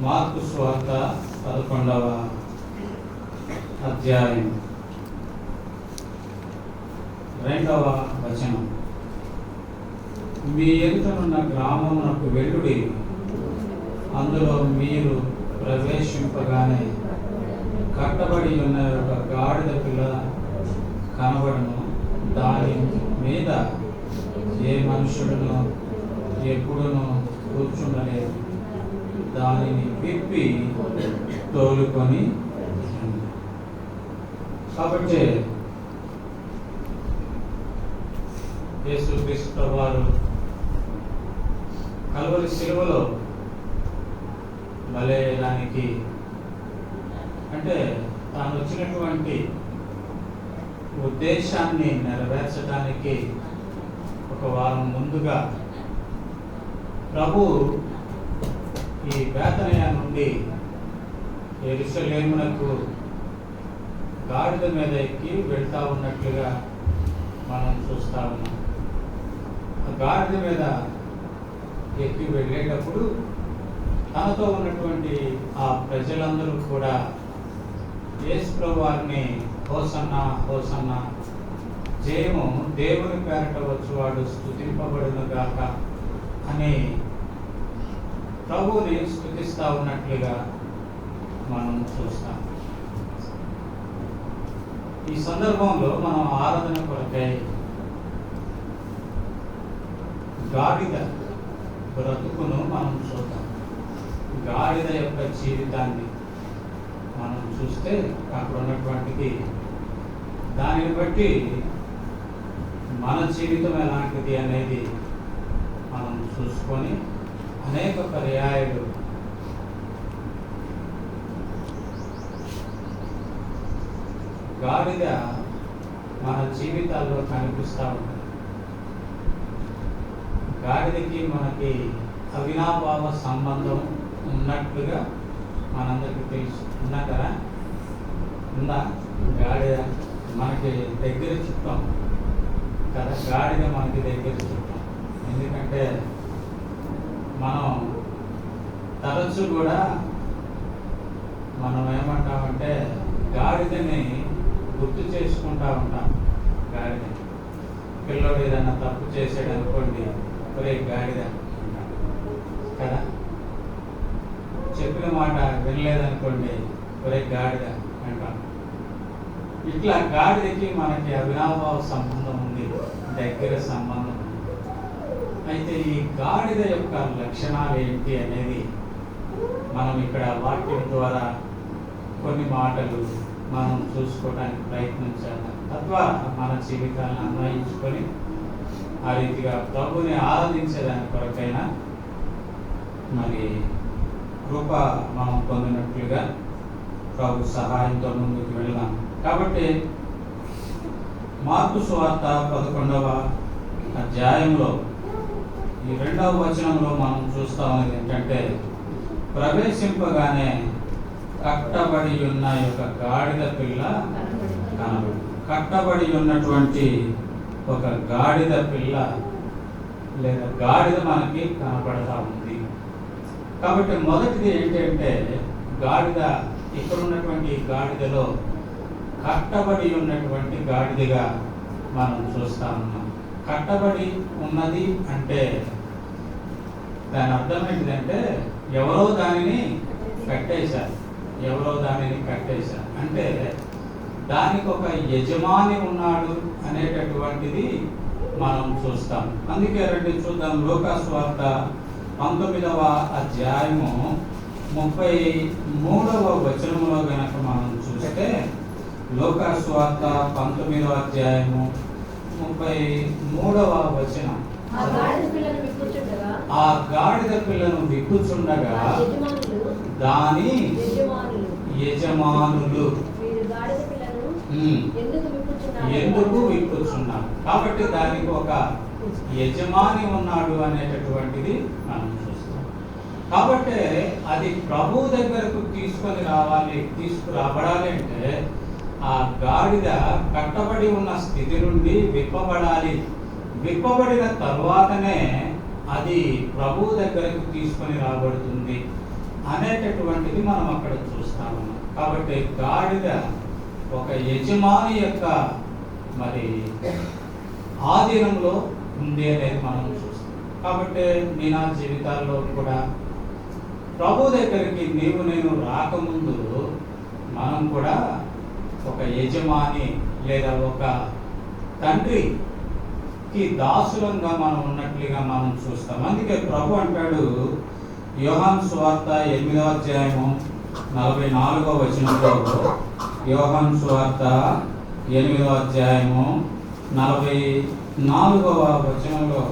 మార్పు స్వార్త పదకొండవ అధ్యాయం. రెండవ వచనం. మీ ఎదుటనున్న గ్రామమునకు వెళ్ళుడి. అందులో మీరు ప్రవేశింపగానే కట్టబడి ఉన్న ఒక గాడిద పిల్ల కనబడను. దాని మీద ఏ మనుషుడును ఎప్పుడును కూర్చుండలేదు. దానిని విప్పి తోలుకొని కాబట్టి యేసుక్రీస్తు వారు కలువరి సిలువలో బలేయడానికి అంటే తాను వచ్చినటువంటి ఉద్దేశాన్ని నెరవేర్చడానికి ఒక వారం ముందుగా ప్రభు ఈ బేతనయ నుండి ఎరుసలేమునకు గాడిద మీద ఎక్కి వెళ్తా ఉన్నట్లుగా మనం చూస్తా ఉన్నాం. ఆ గాడిద మీద ఎక్కి వెళ్ళేటప్పుడు తనతో ఉన్నటువంటి ఆ ప్రజలందరూ కూడా యేసు వారిని హోసన్న హోసన్న జయము దేవుని పేరట వచ్చువాడు స్థుతింపబడును గాక అని ప్రభువుని స్థుతిస్తూ ఉన్నట్లుగా మనం చూస్తాం. ఈ సందర్భంలో మనం ఆరాధన కొరకై గాడిద బ్రతుకును మనం చూద్దాం. గాడిద యొక్క జీవితాన్ని మనం చూస్తే అక్కడ ఉన్నటువంటిది దానిని బట్టి మన జీవితం ఎలాంటిది అనేది మనం చూసుకొని అనేక పర్యాయాలు గాడిద మన జీవితాల్లో కనిపిస్తూ ఉంటుంది. గాడిదకి మనకి అవినాభావ సంబంధం ఉన్నట్లుగా మనందరికీ తెలుసు. ఉన్నా కదా? ఉందా? గాడిద మనకి దగ్గర చుట్టాం కదా? గాడిద మనకి దగ్గర చుట్టాం ఎందుకంటే మనం తరచు కూడా మనం ఏమంటామంటే గాడిదని గుర్తు చేసుకుంటా ఉంటాం. గాడిద. పిల్లడు ఏదైనా తప్పు చేసాడు అనుకోండి ఒరే గాడిద కదా? చెప్పిన మాట వినలేదనుకోండి ఒరే గాడిద అంటాం. ఇట్లా గాడిదకి మనకి అవినాభావ సంబంధం ఉంది దగ్గర సంబంధం అయితే ఈ గాడిద యొక్క లక్షణాలు ఏంటి అనేది మనం ఇక్కడ వాక్యం ద్వారా కొన్ని మాటలు మనం చూసుకోవడానికి ప్రయత్నించాలి. తద్వారా మన జీవితాలను అన్వయించుకొని ఆ రీతిగా ప్రభుని ఆరాధించేదాని కొరకైనా మరి కృప మనం పొందినట్లుగా ప్రభు సహాయంతో ముందుకు వెళ్ళాం కాబట్టి మార్పు సువార్త పదకొండవ అధ్యాయంలో ఈ రెండవ వచనంలో మనం చూస్తామనేది ఏంటంటే ప్రవేశింపగానే కట్టబడి ఉన్న యొక్క గాడిద పిల్ల కనబడి కట్టబడి ఉన్నటువంటి ఒక గాడిద పిల్ల లేదా గాడిద మనకి కనపడతా ఉంది. కాబట్టి మొదటిది ఏంటంటే గాడిద ఇక్కడ ఉన్నటువంటి గాడిదలో కట్టబడి ఉన్నటువంటి గాడిదగా మనం చూస్తా ఉన్నాం కట్టబడి ఉన్నది అంటే దాని అర్థం ఏంటంటే ఎవరో దానిని కట్టేశారు. ఎవరో దానిని కట్టేశారు. అంటే దానికి ఒక యజమాని ఉన్నాడు అనేటటువంటిది మనం చూస్తాం. అందుకే రండి చూద్దాం. లోకాస్వార్త పంతొమ్మిదవ అధ్యాయము ముప్పై మూడవ వచనంలో గనక మనం చూస్తే లోకాస్వార్త పంతొమ్మిదవ అధ్యాయము ముప్పై మూడవ వచనం. ఆ గాడిద పిల్లను విప్పుచుండగా? దాని యజమానులు. ఎందుకు విప్పుచున్నారు? కాబట్టి దానికి ఒక యజమాని ఉన్నాడు అనేటటువంటిది మనం చూస్తాం. కాబట్టి అది ప్రభు దగ్గరకు తీసుకొని రావాలి తీసుకురాబడాలి అంటే ఆ గాడిద కట్టబడి ఉన్న స్థితి నుండి విప్పబడాలి. విప్పబడిన తరువాతనే అది ప్రభు దగ్గరకు తీసుకొని రాబడుతుంది అనేటటువంటిది మనం అక్కడ చూస్తా. కాబట్టి గాడిద ఒక యజమాని యొక్క మరి ఆధీనంలో ఉంది అనేది మనం చూస్తాం. కాబట్టి మీ నా జీవితాల్లో కూడా ప్రభు దగ్గరికి నీవు నేను రాకముందు మనం కూడా ఒక యజమాని లేదా ఒక తండ్రికి దాసులంగా మనం ఉన్నట్లుగా మనం చూస్తాం. అందుకే ప్రభు అంటాడు యోహాన్ స్వార్త ఎనిమిదవ అధ్యాయము నలభై నాలుగవ వచనంలో యోహాన్ స్వార్త ఎనిమిదవ అధ్యాయము నలభై నాలుగవ వచనంలో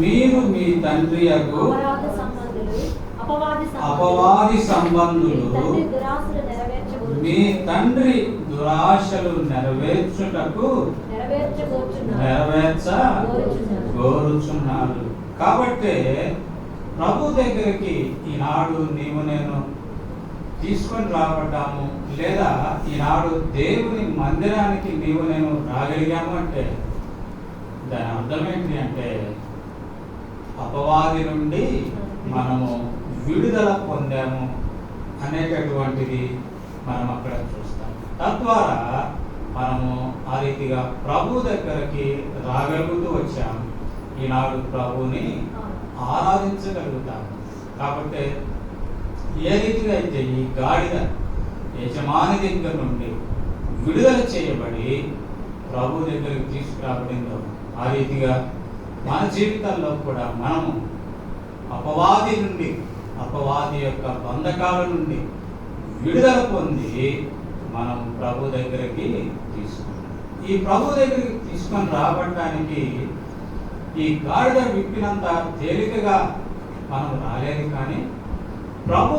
మీరు మీ తండ్రి అపవాది సంబంధులు మీ తండ్రి దురాశలు నెరవేర్చుటకు నెరవేర్చ. కోరుచున్నారు కాబట్టి ప్రభు దగ్గరికి ఈనాడు నీవు నేను తీసుకొని రాబడ్డాము లేదా ఈనాడు దేవుని మందిరానికి నీవు నేను రాగలిగాము అంటే దాని అర్థం ఏంటి అంటే అపవాది నుండి మనము విడుదల పొందాము అనేటటువంటిది మనం అక్కడ చూస్తాం తద్వారా మనము ఆ రీతిగా ప్రభు దగ్గరికి రాగలుగుతూ వచ్చాము. ఈనాడు ప్రభుని ఆరాధించగలుగుతాము కాబట్టి ఏ రీతిగా అయితే ఈ గాడిద యజమాని దగ్గర నుండి విడుదల చేయబడి ప్రభు దగ్గరికి తీసుకురాబడిందో ఆ రీతిగా మన జీవితాల్లో కూడా మనము అపవాది నుండి అపవాది యొక్క బంధకాల నుండి విడుదల పొంది మనం ప్రభు దగ్గరికి తీసుకున్నాం. ఈ ప్రభు దగ్గరికి తీసుకొని రాబడటానికి ఈ గాడిద విప్పినంత తేలికగా మనం రాలేదు కానీ ప్రభు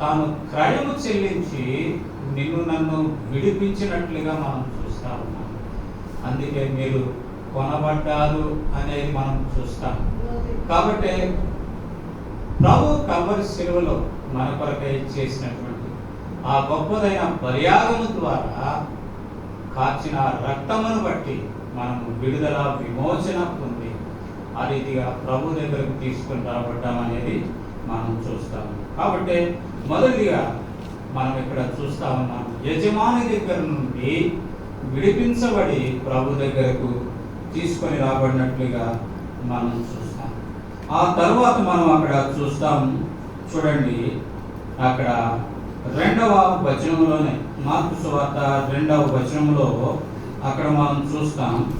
తాను క్రయము చెల్లించి నిన్ను నన్ను విడిపించినట్లుగా మనం చూస్తా ఉన్నాం. అందుకే మీరు కొనబడ్డారు అనేది మనం చూస్తాం. కాబట్టి ప్రభు కల్వరి శిలువలో మన కొరకై చేసినటువంటి ఆ గొప్పదైన బలియాగము ద్వారా కాచిన రక్తమును బట్టి మనము విడుదల విమోచన పొంది ఆ రీతిగా ప్రభు దగ్గరకు తీసుకుని రాబడ్డాం అనేది మనం చూస్తాము. కాబట్టి మొదటిగా మనం ఇక్కడ చూస్తా ఉన్నాం యజమాని దగ్గర నుండి విడిపించబడి ప్రభు దగ్గరకు తీసుకొని రాబడినట్లుగా మనం చూస్తాం. ఆ తర్వాత మనం అక్కడ చూస్తాం చూడండి అక్కడ రెండవ వచనంలోనే మార్పు సువార్త రెండవ వచనంలో అక్కడ మనం చూస్తాం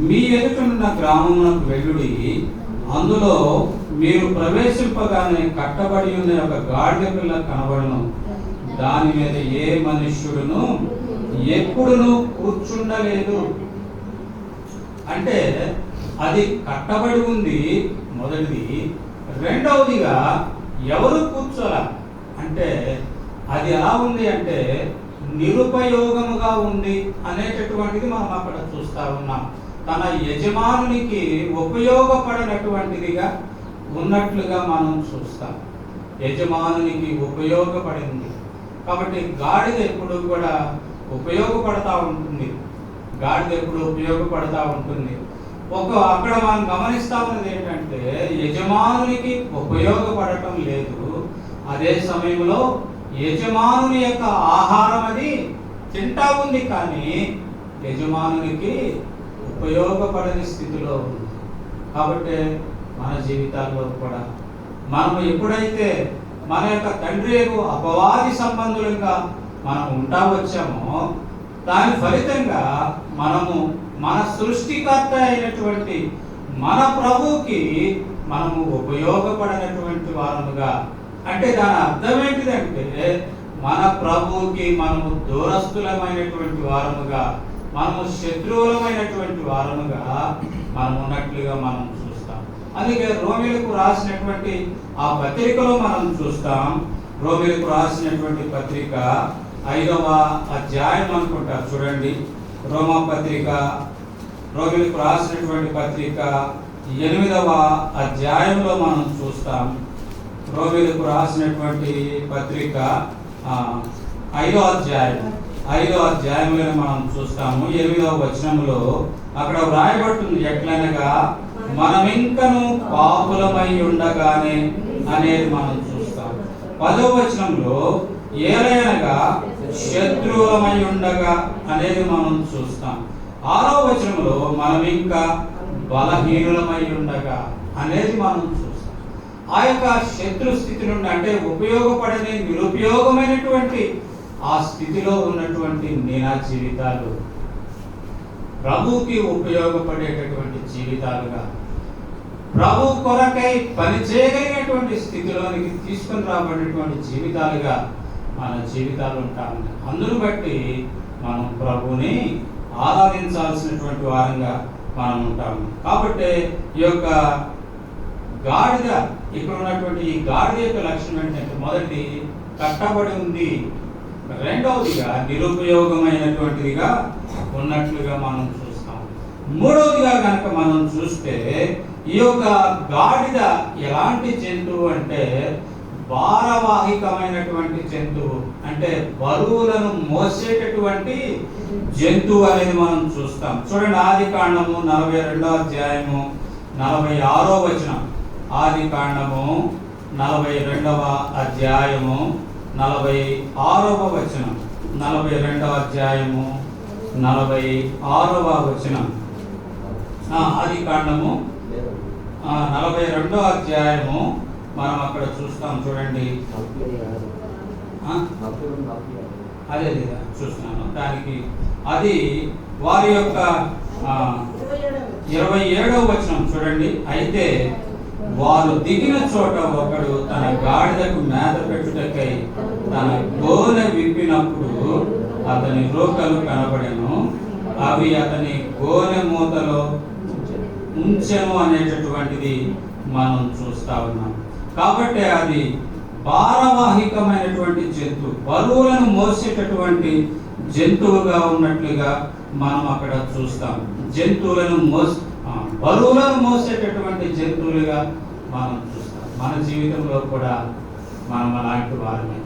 మీ ఎదుటనున్న గ్రామమునకు వెళ్ళుడి అందులో మీరు ప్రవేశింపగానే కట్టబడి ఉన్న ఒక గాడిద పిల్ల కనబడను. దాని మీద ఏ మనుష్యుడును ఎప్పుడును కూర్చుండలేదు. అంటే అది కట్టబడి ఉంది మొదటిది. రెండవదిగా ఎవరు కూర్చోాల? అంటే అది ఎలా ఉంది అంటే నిరుపయోగముగా ఉంది అనేటటువంటిది మనం అక్కడ చూస్తా ఉన్నాం. తన యజమానునికి ఉపయోగపడినటువంటిదిగా ఉన్నట్లుగా మనం చూస్తాం. యజమానునికి ఉపయోగపడింది. కాబట్టి గాడిద ఎప్పుడు కూడా ఉపయోగపడతా ఉంటుంది. గాడిద ఎప్పుడు ఉపయోగపడతా ఉంటుంది. ఒక అక్కడ మనం గమనిస్తా ఉన్నది ఏంటంటే యజమానునికి ఉపయోగపడటం లేదు. అదే సమయంలో యజమానుని యొక్క ఆహారం అది తింటా ఉంది కానీ యజమానునికి ఉపయోగపడని స్థితిలో ఉంది. కాబట్టి మన జీవితాల్లో కూడా మనం ఎప్పుడైతే మన యొక్క తండ్రి అపవాది సంబంధులుగా మనం ఉంటా వచ్చామో దాని ఫలితంగా మనము మన సృష్టికర్త అయినటువంటి మన ప్రభువుకి మనము ఉపయోగపడినటువంటి వారముగా అంటే దాని అర్థం ఏంటిదంటే మన ప్రభువుకి మనము దూరస్తులమైనటువంటి వారముగా మనము శత్రువులమైనటువంటి వారముగా మనం ఉన్నట్లుగా మనం చూస్తాం. అందుకే రోమిలకు రాసినటువంటి ఆ పత్రికలో మనం చూస్తాం. రోమిలకు రాసినటువంటి పత్రిక ఐదవ అధ్యాయం అనుకుంటారు చూడండి. రోమా పత్రిక రోమిలకు రాసినటువంటి పత్రిక ఎనిమిదవ అధ్యాయంలో మనం చూస్తాం. రోమిలకు రాసినటువంటి పత్రిక ఐదో అధ్యాయం. ఐదో అధ్యాయంలో మనం చూస్తాము. ఎనిమిదవ వచనంలో అక్కడ వ్రాయబడుతుంది ఎట్లనగా మనమింకను పాపులమై ఉండగానే అనేది మనం చూస్తాం పదో వచనంలో ఏలైనగా శత్రువులమై ఉండగా అనేది మనం చూస్తాం. ఆరో వచనంలో మనం ఇంకా బలహీనులమై ఉండగా అనేది మనం చూస్తాం. ఆ యొక్క శత్రు స్థితి నుండి అంటే ఉపయోగపడని నిరుపయోగమైనటువంటి ఆ స్థితిలో ఉన్నటువంటి నేనా జీవితాలు ప్రభుకి ఉపయోగపడేటటువంటి జీవితాలుగా ప్రభు కొరకై పనిచేయగలిగినటువంటి స్థితిలోనికి తీసుకుని రాబడినటువంటి జీవితాలుగా మన జీవితాలు ఉంటా అందును బట్టి మనం ప్రభుని ఆరాధించాల్సినటువంటి వారంగా మనం ఉంటాము కాబట్టి ఈ యొక్క గాడిద ఇక్కడ ఉన్నటువంటి ఈ గాడిద యొక్క లక్షణం ఏంటంటే మొదటి కట్టబడి ఉంది. రెండవదిగా నిరుపయోగమైనటువంటిదిగా ఉన్నట్లుగా మనం చూస్తాం. మూడవదిగా కనుక మనం చూస్తే ఈ యొక్క గాడిద ఎలాంటి జంతువు అంటే భారవాహికమైనటువంటి జంతువు అంటే బరువులను మోసేటటువంటి జంతువు అనేది మనం చూస్తాం. చూడండి ఆది కాండము నలభై రెండో అధ్యాయము నలభై ఆరో వచనం. ఆది కాండము నలభై రెండవ అధ్యాయము నలభై ఆరవ వచనం. నలభై రెండవ అధ్యాయము నలభై ఆరవ వచనం. ఆది కాండము నలభై రెండవ అధ్యాయము మనం అక్కడ చూస్తాం చూడండి. అదే చూస్తున్నాను. దానికి అది వారి యొక్క ఇరవై ఏడవ వచనం చూడండి. అయితే వారు దిగిన చోట ఒకడు తన గాడిదకు మేత పెట్టుటకై తన గోనె విప్పినప్పుడు అతని రోకలు కనబడెను. అవి అతని గోనె మూతలో ఉంచెను అనేటటువంటిది మనం చూస్తా ఉన్నాం. కాబట్టి అది భారవాహికమైనటువంటి జంతువు బరువులను మోసేటటువంటి జంతువుగా ఉన్నట్లుగా మనం అక్కడ చూస్తాం. జంతువులను మోస్ బరువులను మోసేటటువంటి జంతువులుగా మనం చూస్తాం. మన జీవితంలో కూడా మనం అలాంటి వారమే.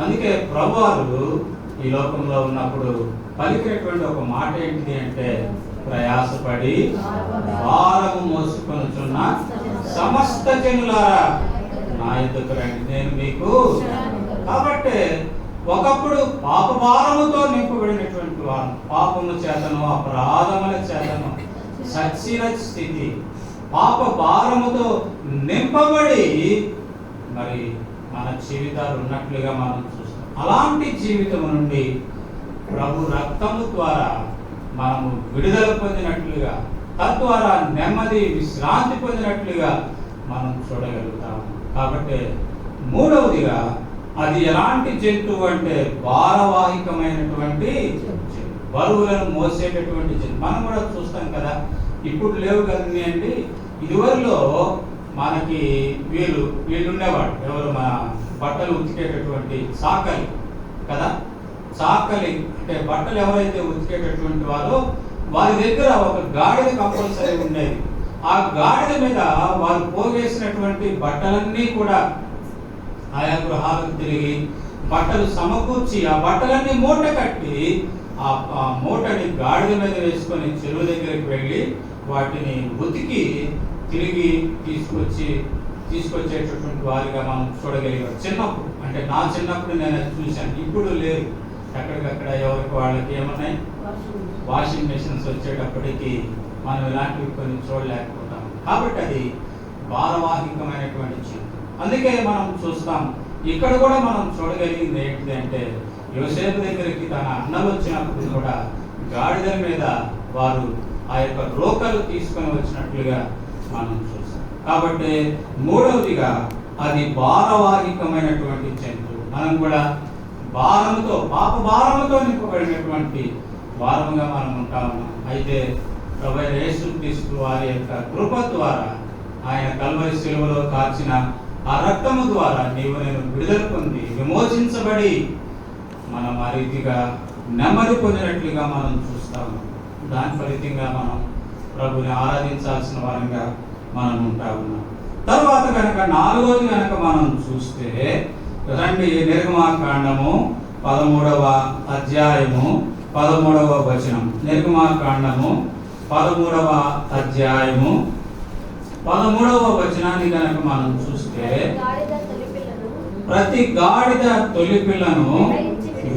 అందుకే ప్రభువారు ఈ లోకంలో ఉన్నప్పుడు పలికినటువంటి ఒక మాట ఏంటిది అంటే ప్రయాసపడి భారము మోసుకొనుచున్న సమస్త జనులారా నా ఎందుకు రండి? నేను మీకు కాబట్టి ఒకప్పుడు పాప భారముతో నింపబడినటువంటి వారు. పాపము చేతను అపరాధముల చేతను సచ్చిన స్థితి. పాప భారముతో నింపబడి మరి మన జీవితాలు ఉన్నట్లుగా మనం చూస్తాం. అలాంటి జీవితం నుండి ప్రభు రక్తము ద్వారా మనము విడుదల పొందినట్లుగా తద్వారా నెమ్మది విశ్రాంతి పొందినట్లుగా మనం చూడగలుగుతాము కాబట్టి మూడవదిగా అది ఎలాంటి జంతువు అంటే భారవాహికమైనటువంటి బరువులను మోసేటటువంటి మనం కూడా చూస్తాం కదా ఇప్పుడు లేవు కదండి అండి. ఇదివరలో మనకి వీళ్ళు వీళ్ళు ఉండేవాడు ఎవరు? మన బట్టలు ఉతికేటటువంటి సాకలి కదా? చాకలి అంటే బట్టలు ఎవరైతే ఉతికేటటువంటి వారో వారి దగ్గర ఒక గాడిద కంపల్సరీ ఉండేది. ఆ గాడిద మీద వారు పోగేసినటువంటి బట్టలన్నీ కూడా ఆయా గృహాలకు తిరిగి బట్టలు సమకూర్చి ఆ బట్టలన్నీ మూట కట్టి ఆ మూటని గాడిద మీద వేసుకొని చెరువు దగ్గరికి వెళ్ళి వాటిని ఉతికి తిరిగి తీసుకొచ్చి తీసుకొచ్చేటటువంటి వారిగా మనం చూడగలిగాం. చిన్నప్పుడు అంటే నా చిన్నప్పుడు నేను అది చూశాను. ఇప్పుడు లేదు. ఎక్కడికక్కడ ఎవరికి వాళ్ళకి ఏమున్నాయి? వాషింగ్ మెషిన్స్ వచ్చేటప్పటికి మనం ఇలాంటివి కొన్ని చూడలేకపోతాం. కాబట్టి అది భారవాహికమైనటువంటి జీవితం. అందుకే మనం చూస్తాం. ఇక్కడ కూడా మనం చూడగలిగింది ఏంటిది అంటే యోసేపు దగ్గరికి తన అన్నం వచ్చినప్పుడు కూడా గాడిద మీద వారు ఆ యొక్క రోకలు తీసుకొని వచ్చినట్లుగా మనం చూస్తాం. కాబట్టి మూడవదిగా అది భారవాహికమైనటువంటి జంతువు. మనం కూడా భారంతో పాప భారంతో నింపబడినటువంటి భారంగా మనం ఉంటాము. అయితే ప్రభు యేసు క్రీస్తు వారి యొక్క కృప ద్వారా ఆయన కల్వరి శిలువలో కాల్చిన ఆ రక్తము ద్వారా నీవు నేను విడుదల పొంది విమోచించబడి మనం ఆ రీతిగా నెమ్మది పొందినట్లుగా మనం చూస్తాము. దాని ఫలితంగా మనం ప్రభుని ఆరాధించాల్సిన వారంగా మనం ఉంటా ఉన్నాం తర్వాత కనుక నాలుగోది కనుక మనం చూస్తే రండి నిర్గమాకాండము పదమూడవ అధ్యాయము పదమూడవ వచనం. నిర్గమాకాండము పదమూడవ అధ్యాయము పదమూడవ వచనాన్ని కనుక మనం చూస్తే ప్రతి గాడిద తొలి పిల్లను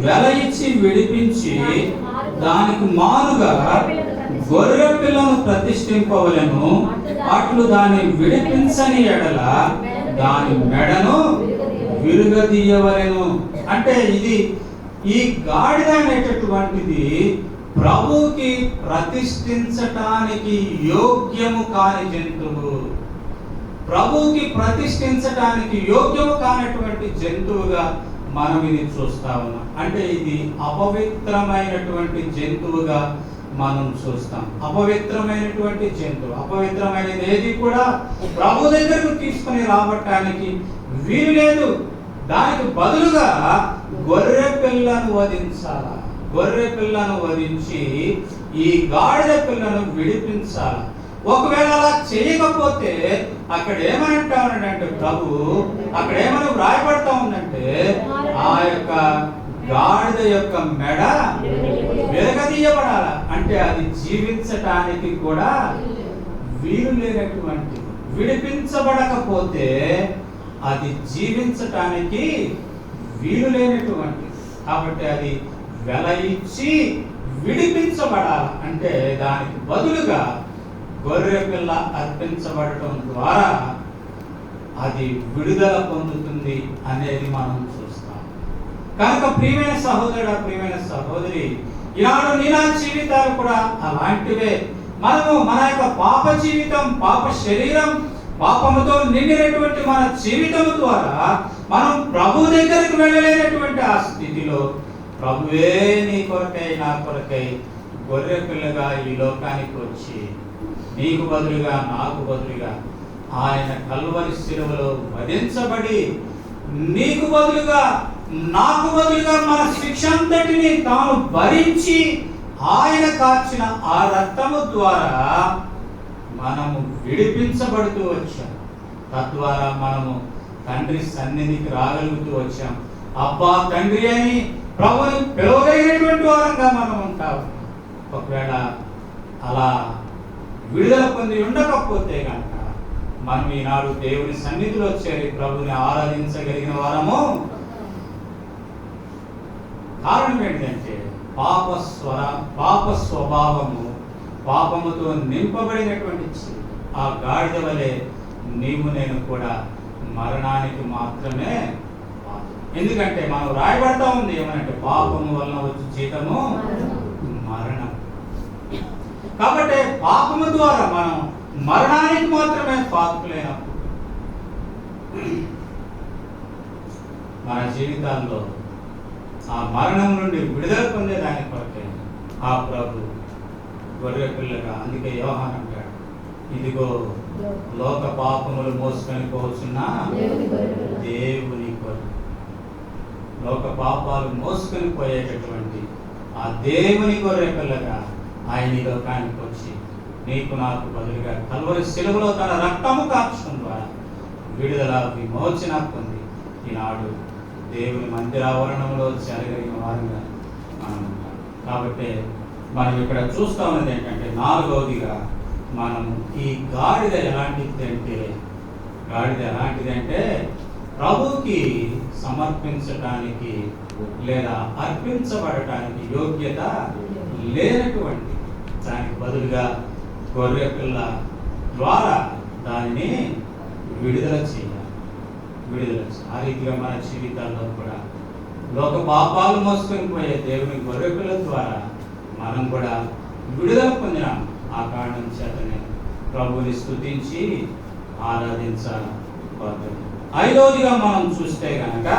వెల ఇచ్చి విడిపించి దానికి మానుగా గొర్రె పిల్లను ప్రతిష్ఠింపవలను. అట్లు దాన్ని విడిపించని ఎడల దాని మెడను విరుగదీయవలెను. అంటే ఇది ఈ గాడిద అనేటటువంటిది ప్రభుకి ప్రతిష్ఠించటానికి యోగ్యము కాని జంతువు. ప్రభుకి ప్రతిష్ఠించటానికి యోగ్యము కానటువంటి జంతువుగా మనం ఇది చూస్తా ఉన్నాం. అంటే ఇది అపవిత్రమైనటువంటి జంతువుగా మనం చూస్తాం. అపవిత్రమైనటువంటి జంతువు అపవిత్రమైనది ఏది కూడా ప్రభు దగ్గరకు తీసుకుని రావటానికి వీలు లేదు. దానికి బదులుగా గొర్రె పిల్లను వధించాల? గొర్రె పిల్లను వధించి ఈ గాడిద పిల్లను విడిపించాలి? ఒకవేళ అలా చేయకపోతే అక్కడ ఏమని అంటా ప్రభు అక్కడ ఏమని వ్రాయబడతా ఉందంటే ఆ యొక్క గాడిద యొక్క మెడ విరగదీయబడాల? అంటే అది జీవించటానికి కూడా వీలు లేనటువంటి విడిపించబడకపోతే అది జీవించటానికి వీలు లేనటువంటి కాబట్టి అది వెల ఇచ్చి విడిపించబడాలి? అంటే దానికి బదులుగా గొర్రె పిల్ల అర్పించబడటం ద్వారా అది విడుదల పొందుతుంది అనేది మనం చూస్తాం. కనుక ప్రియమైన సహోదరుడు ప్రియమైన సహోదరి ఈనాడు నీనా జీవితాలు కూడా అలాంటివే. మనము మన యొక్క పాప జీవితం పాప శరీరం పాపముతో నిండినటువంటి మన జీవితం ద్వారా మనం ప్రభు దగ్గరికి వెళ్ళలేనటువంటి ఆ స్థితిలో ప్రభువే నీ కొరకై నా కొరకై గొర్రె పిల్లగా ఈ లోకానికి వచ్చి నీకు బదులుగా నాకు బదులుగా ఆయన కల్వరి శిలువలో వధించబడి నీకు బదులుగా నాకు బదులుగా మన శిక్ష అంతటిని తాను భరించి ఆయన కాచిన ఆ రక్తము ద్వారా మనము విడిపించబడుతూ వచ్చాం. తద్వారా మనము తండ్రి సన్నిధికి రాగలుగుతూ వచ్చాం. అబ్బా తండ్రి అని ప్రభుని పిలవగలిగినటువంటి వారంగా మనం ఉంటాం. ఒకవేళ అలా విడుదల పొంది ఉండకపోతే కనుక మనం ఈనాడు దేవుని సన్నిధిలో చేరి ప్రభుని ఆరాధించగలిగిన వారము కారణం ఏంటంటే పాప స్వర పాప స్వభావము పాపముతో నింపబడినటువంటి ఆ గాడిద వలె నీవు నేను కూడా మరణానికి మాత్రమే ఎందుకంటే మనం రాయబడతా ఉంది ఏమనంటే పాపము వలన వచ్చి జీతము కాబట్టి పాపము ద్వారా మనం మరణానికి మాత్రమే పాత్రులైనప్పుడు మన జీవితాల్లో ఆ మరణం నుండి విడుదల పొందేదాని కొరకే ఆ ప్రభు గొర్రె పిల్లగా అందుకే యోహాన్ అంటాడు. ఇదిగో లోక పాపములు మోసుకొని పోవచ్చున్న. దేవుని కొరకు లోక పాపాలు మోసుకొని పోయేటటువంటి ఆ దేవుని గొర్రె పిల్లగా ఆయన ఈ లోకానికి వచ్చి నీకు నాకు బదులుగా కల్వరి సెలవులో తన రక్తము కాల్చడం ద్వారా విడుదల విమోచన పొంది. ఈనాడు దేవుని మందిరావరణంలో జరగలిగిన వారంగా మనం కాబట్టి మనం ఇక్కడ చూస్తా ఉన్నది ఏంటంటే నాలుగవదిగా మనం ఈ గాడిద ఎలాంటిది అంటే గాడిద ఎలాంటిది అంటే ప్రభుకి సమర్పించటానికి లేదా అర్పించబడటానికి యోగ్యత లేనటువంటి దానికి బదులుగా గొర్రె పిల్ల ద్వారా దానిని విడుదల చేయాలి. విడుదల ఆ రీతిగా మన జీవితాల్లో కూడా లోక పాపాలు మోసుకొని పోయే దేవుని గొర్రె పిల్ల ద్వారా మనం కూడా విడుదల పొందినాం. ఆ కారణం చేతనే ప్రభుని స్తుతించి ఆరాధించాలి. ఐదవదిగా మనం చూస్తే కనుక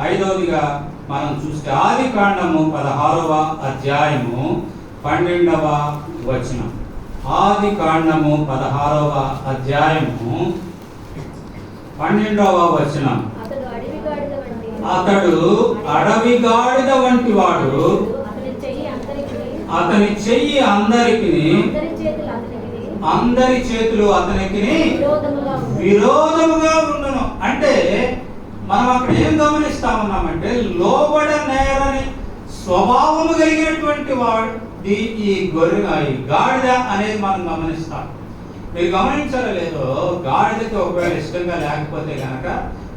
ఐదవదిగా మనం చూస్తే ఆది కాండము పదహారవ అధ్యాయము పన్నెండవ వచనం. ఆది కాండము పదహారవ అధ్యాయము. పన్నెండవ వచనం. అతడు అడవి గాడిద వంటి వాడు. అతని చెయ్యి అందరికి. అందరి చేతులు అతనికి. విరోధముగా ఉండును. అంటే మనం అక్కడ ఏం గమనిస్తా ఉన్నామంటే లోబడ నేరని స్వభావము కలిగినటువంటి వాడి ఈ గొర్రె ఈ గాడిద అనేది మనం గమనిస్తాం. మీరు గమనించాలో లేదో గాడిదకి ఒకవేళ ఇష్టంగా లేకపోతే గనక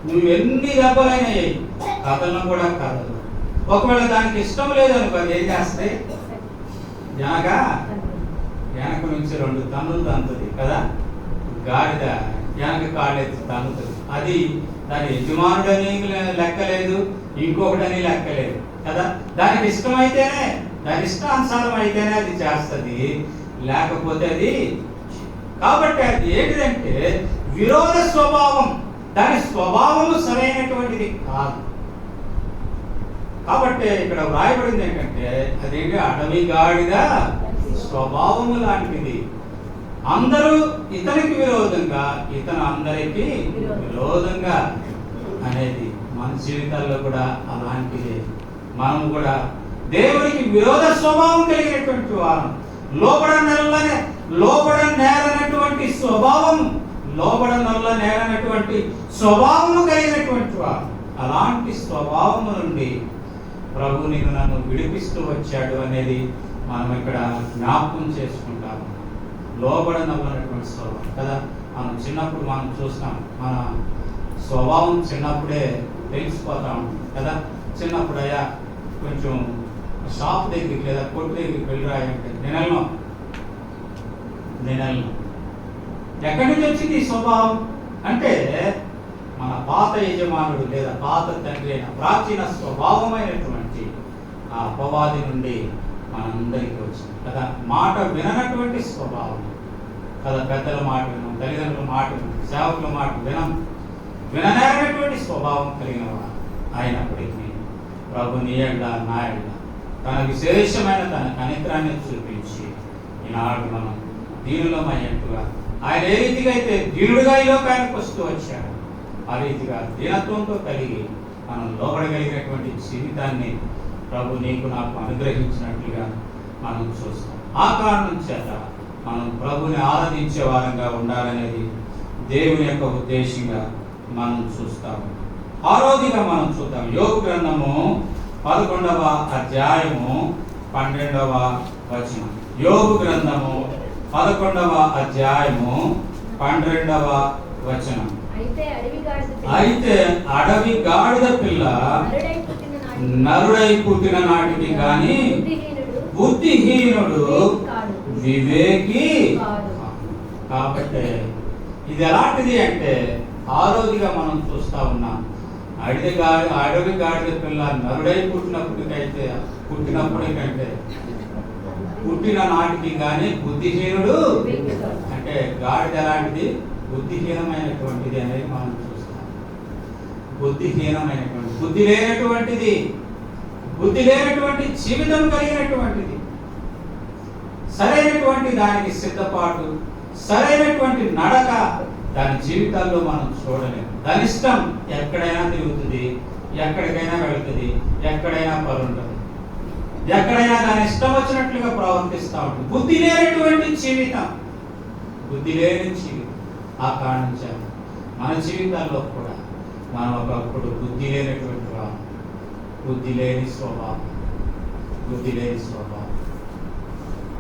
నువ్వు ఎన్ని దెబ్బలైనా కథలను కూడా కదదు ఒకవేళ దానికి ఇష్టం లేదనుకో అది ఏం చేస్తాయి? జనక వెనక నుంచి రెండు తన్నులు తంతుంది కదా? గాడిద వెనక కాళ్ళెత్తి తన్నుతుంది అది దాని యజమానుడని లెక్కలేదు ఇంకొకటని లెక్కలేదు కదా? దానికి ఇష్టమైతేనే దాని ఇష్టానుసారం అయితేనే అది చేస్తుంది. లేకపోతే అది కాబట్టి అది ఏంటిదంటే విరోధ స్వభావం దాని స్వభావము సరైనటువంటిది కాదు. కాబట్టి ఇక్కడ వ్రాయబడింది ఏంటంటే అదేంటి? అడవి గాడిద స్వభావము లాంటిది. అందరూ ఇతనికి విరోధంగా ఇతను అందరికి విరోధంగా అనేది మన జీవితాల్లో కూడా అలాంటిదే. మనం కూడా దేవునికి విరోధ స్వభావం కలిగినటువంటి వారం. లోపడ నెలనే లోపడ నేరనటువంటి స్వభావం లోపడ నల్ల నేరనటువంటి స్వభావము కలిగినటువంటి వారు. అలాంటి స్వభావము నుండి ప్రభు నీకు నన్ను విడిపిస్తూ వచ్చాడు అనేది మనం ఇక్కడ జ్ఞాపకం చేసుకుంటాం లోబడ నవ్వనటువంటి స్వభావం. కదా? మనం చిన్నప్పుడు మనం చూస్తాం మన స్వభావం చిన్నప్పుడే పెంచిపోతాం కదా? చిన్నప్పుడు అయ్యా కొంచెం షాప్ దగ్గరికి లేదా కొట్టు దగ్గరికి వెళ్ళి అంటే నేను నేను ఎక్కడి నుంచి వచ్చింది ఈ స్వభావం? అంటే మన పాత యజమానుడు లేదా పాత తండ్రి అయిన ప్రాచీన స్వభావమైనటువంటి ఆ అపవాది నుండి మనందరికీ వచ్చింది కదా మాట విననటువంటి స్వభావం. కదా పెద్దల మాట వినం తల్లిదండ్రుల మాట వినం సేవకుల మాట వినం విననేరనటువంటి స్వభావం కలిగిన వాడు అయినప్పటికీ ప్రభు నీ ఎండ నా ఎండ తన విశేషమైన తన కనిత్రాన్ని చూపించి ఈనాడు మనం దీనులమయ్యట్టుగా ఆయన ఏ రీతిగా అయితే దీనుడుగా ఈ లోకానికి వస్తూ వచ్చాడు ఆ రీతిగా దీనత్వంతో కలిగి మనం లోపడగలిగినటువంటి జీవితాన్ని ప్రభు నీకు నాకు అనుగ్రహించినట్లుగా మనం చూస్తాం. ఆ కారణం చేత మనం ప్రభుని ఆరాధించే వారంగా ఉండాలనేది దేవుని యొక్క ఉద్దేశంగా మనం చూస్తాము ఆరోధిగా మనం చూద్దాం. యోగ గ్రంథము పదకొండవ అధ్యాయము పన్నెండవ వచనం. యోగు గ్రంథము పదకొండవ అధ్యాయము పన్నెండవ వచనం. అయితే అడవి గాడిద పిల్ల నరుడై పుట్టిన నాటికి గాని బుద్ధిహీనుడు. వివేకి. కాబట్టి ఇది ఎలాంటిది అంటే ఆరోగ్యగా మనం చూస్తా ఉన్నాం అడవి గాడి అడవి గాడిద పిల్ల నరుడై పుట్టినప్పటికైతే పుట్టినప్పటికంటే పుట్టిన నాటికి కానీ బుద్ధిహీనుడు. అంటే గాడిద ఎలాంటిది బుద్ధిహీనమైనటువంటిది అనేది మనం బుద్ధిహీనమైనటువంటి బుద్ధి లేనటువంటిది బుద్ధి లేనటువంటి జీవితం కలిగినటువంటిది. సరైనటువంటి దానికి సిద్ధపాటు సరైనటువంటి నడక దాని జీవితాల్లో మనం చూడలేము. ధనిష్టం ఎక్కడైనా తిరుగుతుంది ఎక్కడికైనా వెళుతుంది ఎక్కడైనా పరుంటుంది ఎక్కడైనా దాని ఇష్టం వచ్చినట్లుగా ప్రవర్తిస్తూ ఉంటుంది. బుద్ధి లేనటువంటి జీవితం బుద్ధి లేని జీవితం ఆ కారణం మన జీవితాల్లో కూడా. మనం ఒకప్పుడు బుద్ధి లేనటువంటి వారు. బుద్ధి లేని స్వభావం. బుద్ధి లేని స్వభావం.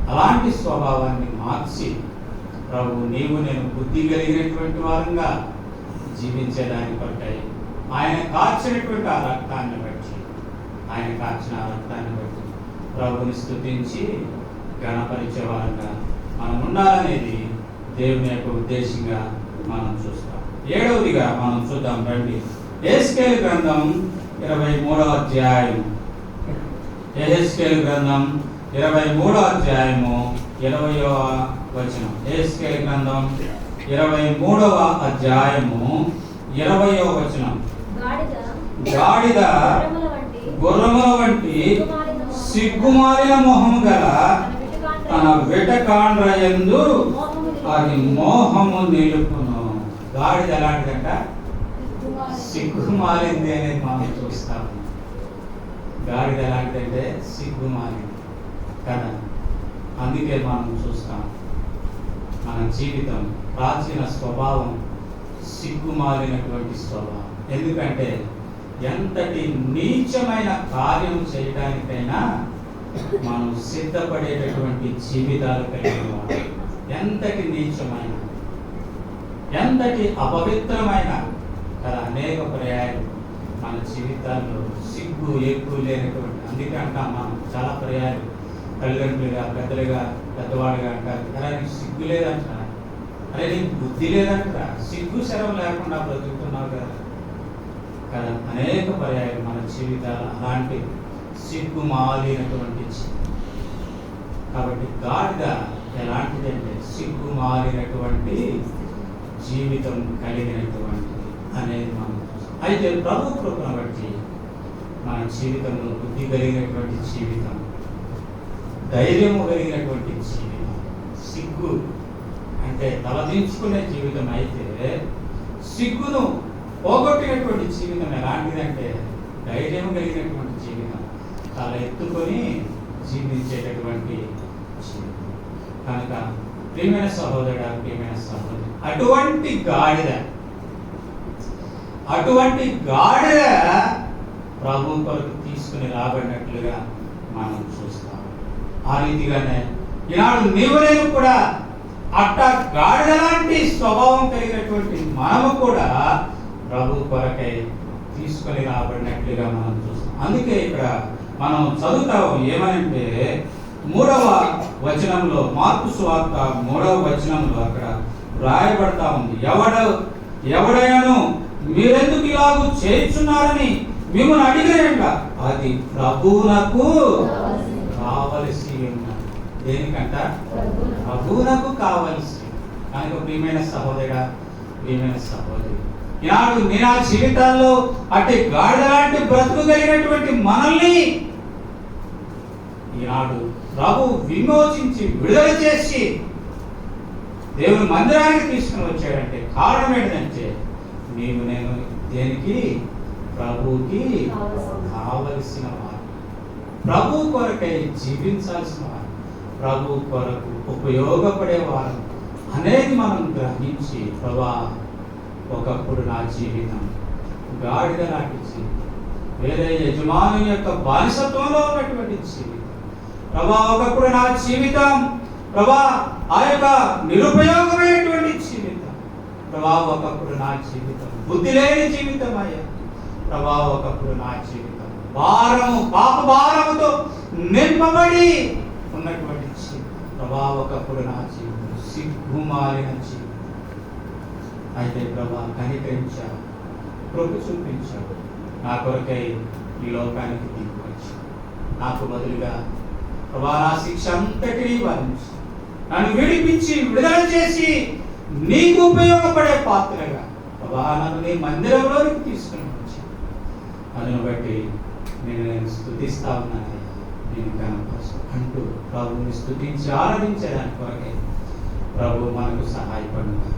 అలాంటి స్వభావాన్ని మార్చి ప్రభు నీవు నేను బుద్ధి కలిగినటువంటి వారంగా జీవించడాన్ని బట్టి ఆయన కార్చినటువంటి ఆ రక్తాన్ని బట్టి. ఆయన కార్చిన ఆ రక్తాన్ని బట్టి ప్రభుని స్థుతించి గణపరిచే వారంగా మనం ఉండాలనేది దేవుని యొక్క ఉద్దేశంగా మనం చూస్తాం. ఏడవదిగా మనం చూద్దాం రండి. ఏస్కేల్ గ్రంథం ఇరవై మూడవ అధ్యాయం ఎహెస్కేల్ గ్రంథం ఇరవై మూడో అధ్యాయము ఇరవయో వచనం. ఎహెస్కేల్ గ్రంథం ఇరవై మూడవ అధ్యాయము ఇరవయో వచనం. గాడిద గుర్రముల వంటి గుర్రముల వంటి సిగ్గుమాలిన మొహము గల తన వెటకాండ్రయందు అది మోహము నిలుపును. గాడిద ఎలాంటిదంట? సిగ్గుమాలింది అనేది మనం చూస్తాము గాడిద ఎలాంటిదంటే సిగ్గుమాలింది. కదా? అందుకే మనం చూస్తాం. మన జీవితం ప్రాచీన స్వభావం సిగ్గుమాలినటువంటి స్వభావం. ఎందుకంటే ఎంతటి నీచమైన కార్యం చేయడానికైనా మనం సిద్ధపడేటటువంటి జీవితాలు కలిగిన ఎంతటి నీచమైన ఎంతటి అపవిత్రమైన కదా అనేక పర్యాయాలు మన జీవితాల్లో సిగ్గు ఎక్కువ లేనటువంటి అందుకే అంటాం మనం చాలా పర్యాయాలు తల్లిదండ్రులుగా పెద్దలుగా పెద్దవాడుగా అంటారు. అరే నీకు సిగ్గు లేదంటారా అరే నీకు బుద్ధి లేదంటారా సిగ్గు శరం లేకుండా బ్రతుకుతున్నావు కదా. కదా అనేక పర్యాయాలు మన జీవితాలు అలాంటి సిగ్గు మాలినటువంటి కాబట్టి గాడ్గా ఎలాంటిదంటే సిగ్గు మారినటువంటి జీవితం కలిగినటువంటిది అనేది మనం అయితే ప్రభు కృపను బట్టి మన జీవితంలో బుద్ధి కలిగినటువంటి జీవితం ధైర్యము కలిగినటువంటి జీవితం సిగ్గు అంటే తలదించుకునే జీవితం అయితే సిగ్గును పోగొట్టినటువంటి జీవితం ఎలాంటిదంటే ధైర్యం కలిగినటువంటి జీవితం. తల ఎత్తుకొని జీవించేటటువంటి జీవితం. కనుక ప్రియమైన సహోదరుడు ప్రియమైన సహోదరు. అటువంటి గాడిద అటువంటి గాడిద ప్రభు కొరకు తీసుకుని రాబడినట్లుగా మనం చూస్తాం. ఆ రీతిగానే ఈనాడు నీవు నేను కూడా అట్ట గాడిద లాంటి స్వభావం కలిగినటువంటి మనము కూడా ప్రభు కొరకై తీసుకొని రాబడినట్లుగా మనం చూస్తాం. అందుకే ఇక్కడ మనం చదువుతాం ఏమనంటే మూడవ వచనంలో మార్పు స్వార్త మూడవ వచనంలో అక్కడ రాయబడతా ఉంది. ఎవడ ఎవడైనాను మీరెందుకు ఇలాగ చేయించున్నారని మిమ్మల్ని అడిగిన అది ప్రభువునకు కావలసి ఉన్నది దేనికంట? ప్రభువునకు కావలసి కనుక ప్రియమైన సహోదరుడా ప్రియమైన సహోదరి ఈనాడు నేను ఆ జీవితాల్లో అట్టి గాడిద లాంటి బ్రతుకు కలిగినటువంటి మనల్ని ఈనాడు ప్రభు విమోచించి విడుదల చేసి దేవుని మందిరానికి తీసుకుని వచ్చాడంటే కారణం ఏంటంటే నీవు నేను దేనికి? ప్రభుకి కావలసిన వారు ప్రభు కొరకై జీవించాల్సిన వారు ప్రభు కొరకు ఉపయోగపడేవారు అనేది మనం గ్రహించి ప్రభా ఒకప్పుడు నా జీవితం గాడిద లాంటి జీవితం. వేరే యజమాని యొక్క బానిసత్వంలో ఉన్నటువంటి జీవితం. ప్రభా ఒకప్పుడు నా జీవితం ప్రభా ఆ యొక్క నిరుపయోగమైనటువంటి జీవితం. ప్రభా ఒకప్పుడు నా జీవితం బుద్ధి లేని జీవితం అయ్యా. ప్రభా ఒకప్పుడు నా జీవితం భారము పాప భారముతో నింపబడి ఉన్నటువంటి జీవితం. ప్రభా ఒకప్పుడు నా జీవితం సిగ్గుమాలిన జీవితం. అయితే ప్రభా కనికరించావు కృప చూపించావు. నా కొరకై ఈ లోకానికి దిగువచ్చు నాకు బదులుగా ప్రభా నా శిక్ష అంతటినీ భరించి నన్ను విడిపించి విడుదల చేసి నీకు ఉపయోగపడే పాత్రగా ప్రభా నన్ను నీ మందిరంలోనికి తీసుకుని వచ్చి అందును బట్టి నేను నేను స్థుతిస్తా ఉన్నాను. నేను కనపరుస్తూ అంటూ ప్రభుని స్థుతించి ఆరాధించడానికి కొరకే ప్రభు మనకు సహాయపడినారు